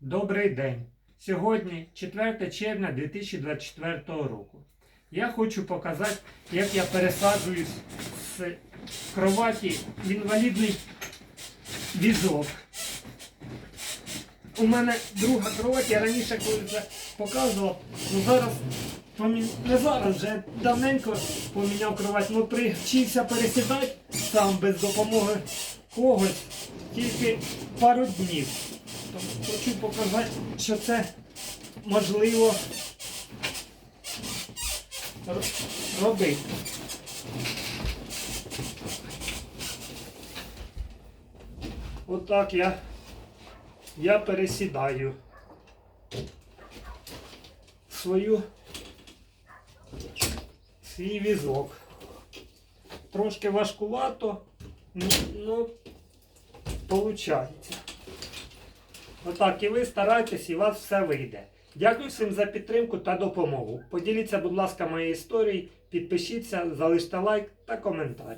Добрий день! Сьогодні 4 червня 2024 року. Я хочу показати, як я пересаджуюсь з кроваті в інвалідний візок. У мене друга кровать, я раніше коли це показував, ну зараз не зараз вже давненько поміняв кровать, ну привчився пересідати сам без допомоги когось тільки пару днів. Хочу показати, що це можливо робити. Отак я, я пересідаю свою свій візок. Трошки важкувато, ну, ну получається. Отак і ви старайтесь, і у вас все вийде. Дякую всім за підтримку та допомогу. Поділіться, будь ласка, моєю історією, підпишіться, залиште лайк та коментар.